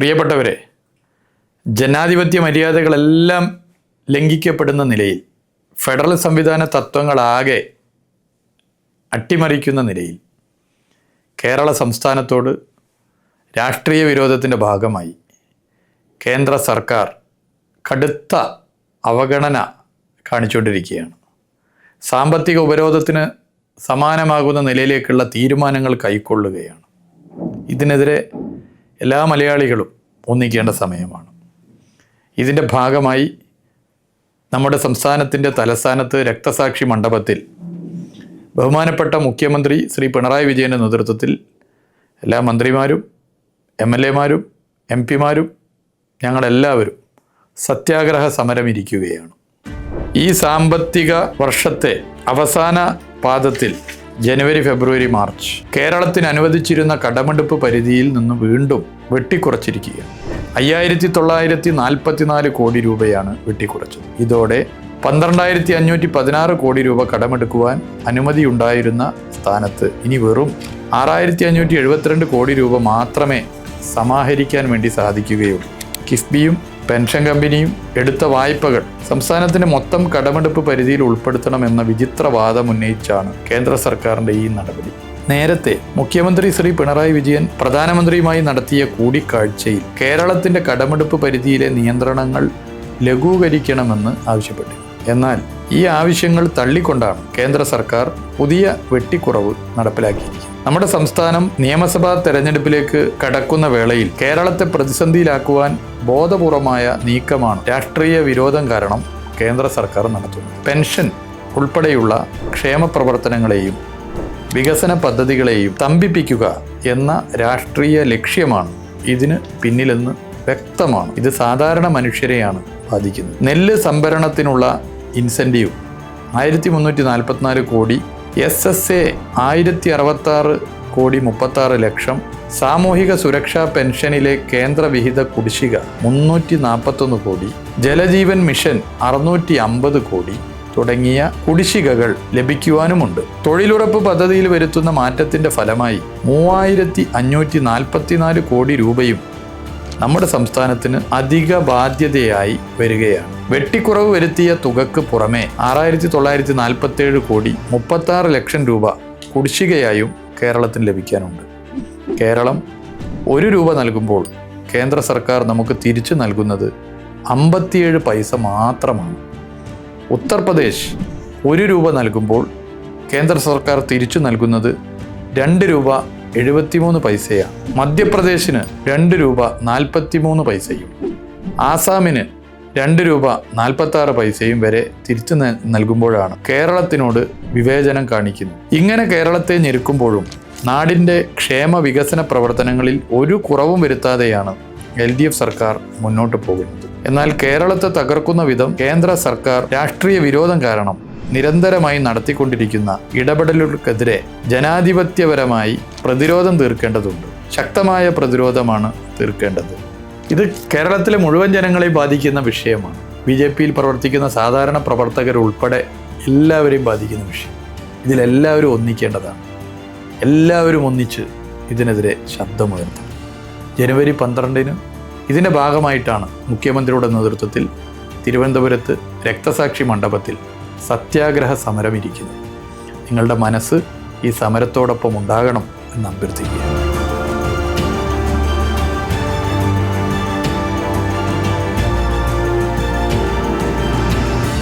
പ്രിയപ്പെട്ടവരെ ജനാധിപത്യ മര്യാദകളെല്ലാം ലംഘിക്കപ്പെടുന്ന നിലയിൽ ഫെഡറൽ സംവിധാന തത്വങ്ങളാകെ അട്ടിമറിക്കുന്ന നിലയിൽ കേരള സംസ്ഥാനത്തോട് രാഷ്ട്രീയ വിരോധത്തിന്റെ ഭാഗമായി കേന്ദ്ര സർക്കാർ കടുത്ത അവഗണന കാണിച്ചുകൊണ്ടിരിക്കുകയാണ്. സാമ്പത്തിക ഉപരോധത്തിന് സമാനമാകുന്ന നിലയിലേക്കുള്ള തീരുമാനങ്ങൾ കൈക്കൊള്ളുകയാണ്. ഇതിനെതിരെ എല്ലാ മലയാളികളും ഒന്നിക്കേണ്ട സമയമാണ്. ഇതിന്റെ ഭാഗമായി നമ്മുടെ സംസ്ഥാനത്തിന്റെ തലസ്ഥാനത്ത് രക്തസാക്ഷി മണ്ഡപത്തിൽ ബഹുമാനപ്പെട്ട മുഖ്യമന്ത്രി ശ്രീ പിണറായി വിജയന്റെ നേതൃത്വത്തിൽ എല്ലാ മന്ത്രിമാരും എം എൽ എമാരും എം പിമാരും ഞങ്ങളെല്ലാവരും സത്യാഗ്രഹ സമരം ഇരിക്കുകയാണ്. ഈ സാമ്പത്തിക വർഷത്തെ അവസാന പാദത്തിൽ ജനുവരി ഫെബ്രുവരി മാർച്ച്. കേരളത്തിന് അനുവദിച്ചിരുന്ന കടമെടുപ്പ് പരിധിയിൽ നിന്ന് വീണ്ടും വെട്ടിക്കുറച്ചിരിക്കുകയാണ്. അയ്യായിരത്തി തൊള്ളായിരത്തി നാൽപ്പത്തിനാല് കോടി രൂപയാണ് വെട്ടിക്കുറച്ചത്. ഇതോടെ പന്ത്രണ്ടായിരത്തി അഞ്ഞൂറ്റി പതിനാറ് കോടി രൂപ കടമെടുക്കുവാൻ അനുമതിയുണ്ടായിരുന്ന സ്ഥാനത്ത് ഇനി വെറും ആറായിരത്തി അഞ്ഞൂറ്റി എഴുപത്തിരണ്ട് കോടി രൂപ മാത്രമേ സമാഹരിക്കാൻ വേണ്ടി സാധിക്കുകയുള്ളൂ. കിഫ്ബിയും പെൻഷൻ കമ്പനിയും എടുത്ത വായ്പകൾ സംസ്ഥാനത്തിന്റെ മൊത്തം കടമെടുപ്പ് പരിധിയിൽ ഉൾപ്പെടുത്തണമെന്ന വിചിത്ര വാദം ഉന്നയിച്ചാണ് കേന്ദ്ര സർക്കാരിന്റെ ഈ നടപടി. നേരത്തെ മുഖ്യമന്ത്രി ശ്രീ പിണറായി വിജയൻ പ്രധാനമന്ത്രിയുമായി നടത്തിയ കൂടിക്കാഴ്ചയിൽ കേരളത്തിന്റെ കടമെടുപ്പ് പരിധിയിലെ നിയന്ത്രണങ്ങൾ ലഘൂകരിക്കണമെന്ന് ആവശ്യപ്പെട്ടു എന്നാൽ ഈ ആവശ്യങ്ങൾ തള്ളിക്കൊണ്ടാണ് കേന്ദ്ര സർക്കാർ പുതിയ വെട്ടിക്കുറവ് നടപ്പിലാക്കിയിരിക്കുന്നത്. നമ്മുടെ സംസ്ഥാനം നിയമസഭാ തെരഞ്ഞെടുപ്പിലേക്ക് കടക്കുന്ന വേളയിൽ കേരളത്തെ പ്രതിസന്ധിയിലാക്കുവാൻ ബോധപൂർവമായ നീക്കമാണ് രാഷ്ട്രീയ വിരോധം കാരണം കേന്ദ്ര സർക്കാർ നടത്തുന്നത്. പെൻഷൻ ഉൾപ്പെടെയുള്ള ക്ഷേമ പ്രവർത്തനങ്ങളെയും വികസന പദ്ധതികളെയും തമ്പിപ്പിക്കുക എന്ന രാഷ്ട്രീയ ലക്ഷ്യമാണ് ഇതിന് പിന്നിലെന്ന് വ്യക്തമാണ്. ഇത് സാധാരണ മനുഷ്യരെയാണ് ബാധിക്കുന്നത്. നെല്ല് സംഭരണത്തിനുള്ള ഇൻസെന്റീവ് ആയിരത്തി മുന്നൂറ്റി നാൽപ്പത്തിനാല് കോടി എസ് എസ് എ ആയിരത്തി അറുപത്താറ് കോടി മുപ്പത്താറ് ലക്ഷം സാമൂഹിക സുരക്ഷാ പെൻഷനിലെ കേന്ദ്രവിഹിത കുടിശ്ശിക മുന്നൂറ്റി നാൽപ്പത്തൊന്ന് കോടി ജലജീവൻ മിഷൻ അറുന്നൂറ്റി അമ്പത് കോടി തുടങ്ങിയ കുടിശ്ശികകൾ ലഭിക്കുവാനുമുണ്ട്. തൊഴിലുറപ്പ് പദ്ധതിയിൽ വരുത്തുന്ന മാറ്റത്തിന്റെ ഫലമായി മൂവായിരത്തി അഞ്ഞൂറ്റി നാൽപ്പത്തിനാല് കോടി രൂപയും നമ്മുടെ സംസ്ഥാനത്തിന് അധിക ബാധ്യതയായി വരികയാണ്. വെട്ടിക്കുറവ് വരുത്തിയ തുകക്ക് പുറമെ ആറായിരത്തി തൊള്ളായിരത്തി നാൽപ്പത്തി ഏഴ് കോടി മുപ്പത്തി ആറ് ലക്ഷം രൂപ കുടിശ്ശികയായും കേരളത്തിന് ലഭിക്കാനുണ്ട്. കേരളം ഒരു രൂപ നൽകുമ്പോൾ കേന്ദ്ര സർക്കാർ നമുക്ക് തിരിച്ചു നൽകുന്നത് അമ്പത്തിയേഴ് പൈസ മാത്രമാണ്. ഉത്തർപ്രദേശ് ഒരു രൂപ നൽകുമ്പോൾ കേന്ദ്ര സർക്കാർ തിരിച്ചു നൽകുന്നത് രണ്ട് രൂപ എഴുപത്തിമൂന്ന് പൈസയാണ് മധ്യപ്രദേശിന് രണ്ട് രൂപ നാൽപ്പത്തിമൂന്ന് പൈസയും. ആസാമിന് രണ്ട് രൂപ നാൽപ്പത്തി പൈസയും വരെ തിരിച്ചു നൽകുമ്പോഴാണ് കേരളത്തിനോട് വിവേചനം കാണിക്കുന്നത്. ഇങ്ങനെ കേരളത്തെ ഞെരുക്കുമ്പോഴും നാടിന്റെ ക്ഷേമ വികസന പ്രവർത്തനങ്ങളിൽ ഒരു കുറവും വരുത്താതെയാണ് എൽ ഡി എഫ് സർക്കാർ മുന്നോട്ട് പോകുന്നത്. എന്നാൽ കേരളത്തെ തകർക്കുന്ന വിധം കേന്ദ്ര സർക്കാർ രാഷ്ട്രീയ വിരോധം കാരണം നിരന്തരമായി നടത്തിക്കൊണ്ടിരിക്കുന്ന ഇടപെടലുകൾക്കെതിരെ ജനാധിപത്യപരമായി പ്രതിരോധം തീർക്കേണ്ടതുണ്ട്. ശക്തമായ പ്രതിരോധമാണ് തീർക്കേണ്ടത്. ഇത് കേരളത്തിലെ മുഴുവൻ ജനങ്ങളെ ബാധിക്കുന്ന വിഷയമാണ്. ബി ജെ പിയിൽ പ്രവർത്തിക്കുന്ന സാധാരണ പ്രവർത്തകരുൾപ്പെടെ എല്ലാവരെയും ബാധിക്കുന്ന വിഷയം. ഇതിലെല്ലാവരും ഒന്നിക്കേണ്ടതാണ്. എല്ലാവരും ഒന്നിച്ച് ഇതിനെതിരെ ശബ്ദമുയർത്തണം. ജനുവരി പന്ത്രണ്ടിന് ഇതിന്റെ ഭാഗമായിട്ടാണ് മുഖ്യമന്ത്രിയുടെ നേതൃത്വത്തിൽ തിരുവനന്തപുരത്ത് രക്തസാക്ഷി മണ്ഡപത്തിൽ സത്യാഗ്രഹ സമരം ഇരിക്കുന്നത് നിങ്ങളുടെ മനസ്സ് ഈ സമരത്തോടൊപ്പം ഉണ്ടാകണം എന്ന് അഭ്യർത്ഥിക്കുക